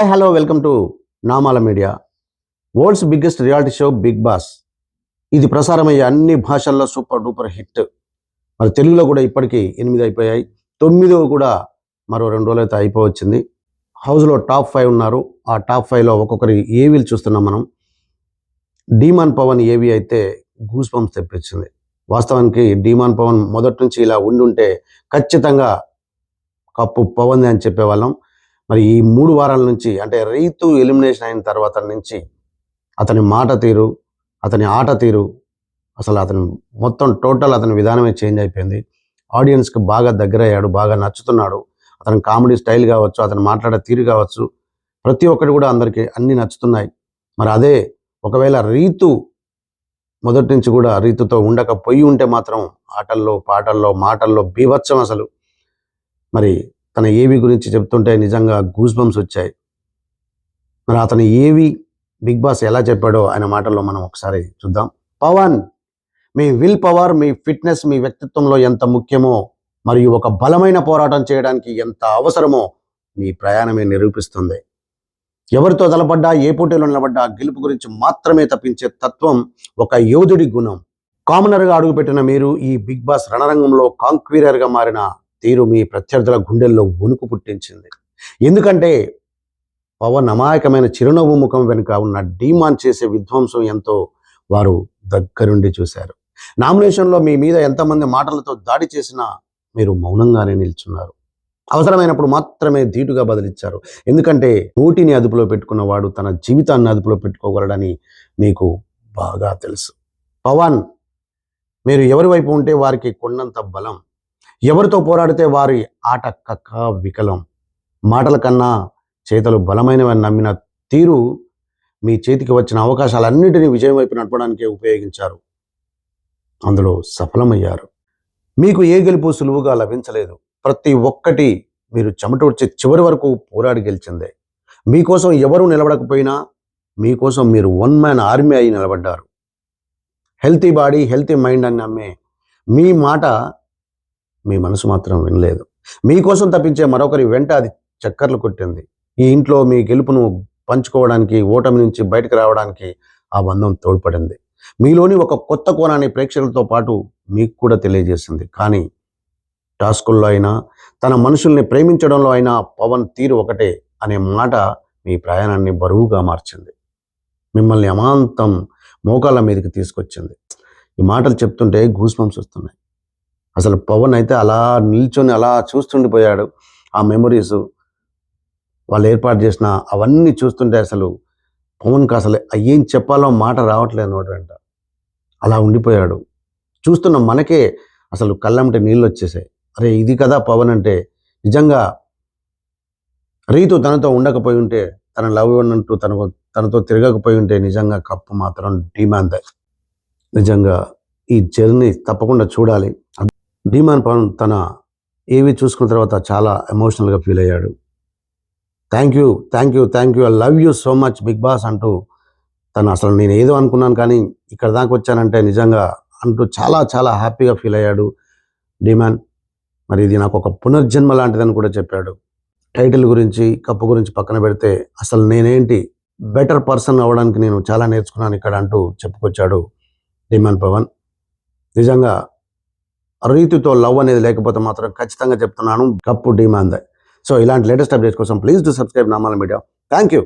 Hi hello welcome to Namala media world's biggest reality show Bigg Boss ఇది ప్రసారమయ్యే అన్ని భాషల్లో సూపర్ డూపర్ హిట్. మరి తెలుగులో కూడా ఇప్పటికీ ఎనిమిది అయిపోయాయి. తొమ్మిదో కూడా మరో రెండు రోజులైతే అయిపోవచ్చింది. హౌస్లో టాప్ ఫైవ్ ఉన్నారు. ఆ టాప్ ఫైవ్లో ఒక్కొక్కరి ఏవీలు చూస్తున్నాం మనం. డీమాన్ పవన్ ఏవి అయితే గూస్ బంప్స్ తెప్పించింది. వాస్తవానికి డీమాన్ పవన్ మొదటి నుంచి ఇలా ఉండుంటే ఖచ్చితంగా కప్పు పవన్ అని చెప్పేవాళ్ళం. మరి ఈ మూడు వారాల నుంచి అంటే రైతు ఎలిమినేషన్ అయిన తర్వాత నుంచి అతని మాట తీరు అతని ఆట తీరు అసలు అతని మొత్తం టోటల్ అతని విధానమే చేంజ్ అయిపోయింది. ఆడియన్స్కి బాగా దగ్గర అయ్యాడు బాగా నచ్చుతున్నాడు. అతని కామెడీ స్టైల్ కావచ్చు అతను మాట్లాడే తీరు కావచ్చు ప్రతి ఒక్కటి కూడా అందరికీ అన్నీ నచ్చుతున్నాయి. మరి అదే ఒకవేళ రీతు మొదటి నుంచి కూడా రీతుతో ఉండకపోయి ఉంటే మాత్రం ఆటల్లో పాటల్లో మాటల్లో బీభత్సం అసలు. మరి తన ఏవి గురించి చెప్తుంటే నిజంగా గూస్ బంప్స్ వచ్చాయి. మరి అతను ఏవి బిగ్ బాస్ ఎలా చెప్పాడో ఆయన మాటల్లో మనం ఒకసారి చూద్దాం. పవన్ మీ విల్ పవర్ మీ ఫిట్నెస్ మీ వ్యక్తిత్వంలో ఎంత ముఖ్యమో మరియు ఒక బలమైన పోరాటం చేయడానికి ఎంత అవసరమో మీ ప్రయాణమే నిరూపిస్తుంది. ఎవరితో తలపడ్డా ఏ పోటీలో నిలబడ్డా గెలుపు గురించి మాత్రమే తప్పించే తత్వం ఒక యోధుడి గుణం. కామనర్గా అడుగుపెట్టిన మీరు ఈ బిగ్ బాస్ రణరంగంలో కాంక్వీరర్గా మారిన తీరు మీ ప్రత్యర్థుల గుండెల్లో వణుకు పుట్టించింది. ఎందుకంటే పవన్ అమాయకమైన చిరునవ్వు ముఖం వెనుక ఉన్న డీమాన్ చేసే విధ్వంసం ఎంతో వారు దగ్గరుండి చూశారు. నామినేషన్లో మీ మీద ఎంతమంది మాటలతో దాడి చేసినా మీరు మౌనంగానే నిల్చున్నారు. అవసరమైనప్పుడు మాత్రమే ధీటుగా బదిలిచ్చారు. ఎందుకంటే నోటిని అదుపులో పెట్టుకున్నవాడు తన జీవితాన్ని అదుపులో పెట్టుకోగలడని మీకు బాగా తెలుసు. పవన్ మీరు ఎవరి వైపు ఉంటే వారికి కొండంత బలం ఎవరితో పోరాడితే వారి ఆట కక్క వికలం. మాటల కన్నా చేతలు బలమైనవని నమ్మిన తీరు మీ చేతికి వచ్చిన అవకాశాలన్నిటినీ విజయం వైపు నడపడానికే ఉపయోగించారు. అందులో సఫలమయ్యారు. మీకు ఏ గెలుపు సులువుగా లభించలేదు. ప్రతి ఒక్కటి మీరు చెమటొడ్చే చివరి వరకు పోరాడి గెలిచిందే. మీకోసం ఎవరు నిలబడకపోయినా మీకోసం మీరు వన్ మ్యాన్ ఆర్మీ అయి నిలబడ్డారు. హెల్తీ బాడీ హెల్తీ మైండ్ అని నమ్మే మీ మాట మీ మనసు మాత్రం వినలేదు. మీకోసం తప్పించే మరొకరి వెంట అది చక్కర్లు కొట్టింది. ఈ ఇంట్లో మీ గెలుపును పంచుకోవడానికి ఓటమి నుంచి బయటకు రావడానికి ఆ బంధం తోడ్పడింది. మీలోని ఒక కొత్త కోణాన్ని ప్రేక్షకులతో పాటు మీకు కూడా తెలియజేసింది. కానీ టాస్కుల్లో అయినా తన మనుషుల్ని ప్రేమించడంలో అయినా పవన్ తీరు ఒకటే అనే మాట మీ ప్రయాణాన్ని బరువుగా మార్చింది. మిమ్మల్ని అమాంతం మోకాళ్ళ మీదకి తీసుకొచ్చింది. ఈ మాటలు చెప్తుంటే గూస్బంప్స్ వస్తున్నాయి. అసలు పవన్ అయితే అలా నిల్చొని అలా చూస్తుండిపోయాడు. ఆ మెమరీస్ వాళ్ళు ఏర్పాటు చేసిన అవన్నీ చూస్తుంటే అసలు పవన్కి అసలు ఏం చెప్పాలో మాట రావట్లేదు నోట వెంట అలా ఉండిపోయాడు. చూస్తున్న మనకే అసలు కళ్ళంటే నీళ్ళు వచ్చేసాయి. అరే ఇది కదా పవన్ అంటే నిజంగా రీతు తనతో ఉండకపోయి ఉంటే తన లవ్ ఉన్నట్టు తనకు తనతో తిరగకపోయి ఉంటే నిజంగా కప్పు మాత్రం డిమాండ్. నిజంగా ఈ జర్నీ తప్పకుండా చూడాలి. డిమాండ్ పవన్ తన ఏవి చూసుకున్న తర్వాత చాలా ఎమోషనల్గా ఫీల్ అయ్యాడు. Thank you thank you thank you I love you so much Bigg Boss అంటూ తను అసలు నేను ఏదో అనుకున్నాను కానీ ఇక్కడ దాకా వచ్చానంటే నిజంగా అంటూ చాలా చాలా హ్యాపీగా ఫీల్ అయ్యాడు డిమాండ్ మరి ఇది నాకు ఒక పునర్జన్మ లాంటిదని కూడా చెప్పాడు. టైటిల్ గురించి కప్పు గురించి పక్కన పెడితే అసలు నేనేంటి బెటర్ పర్సన్ అవ్వడానికి నేను చాలా నేర్చుకున్నాను ఇక్కడ అంటూ చెప్పుకొచ్చాడు డిమాండ్ పవన్. నిజంగా రీతితో లవ్ అనేది లేకపోతే మాత్రం ఖచ్చితంగా చెప్తున్నాను. Cup demand. సో ఇలాంటి లేటెస్ట్ అప్డేట్స్ కోసం please to subscribe Namala media. Thank you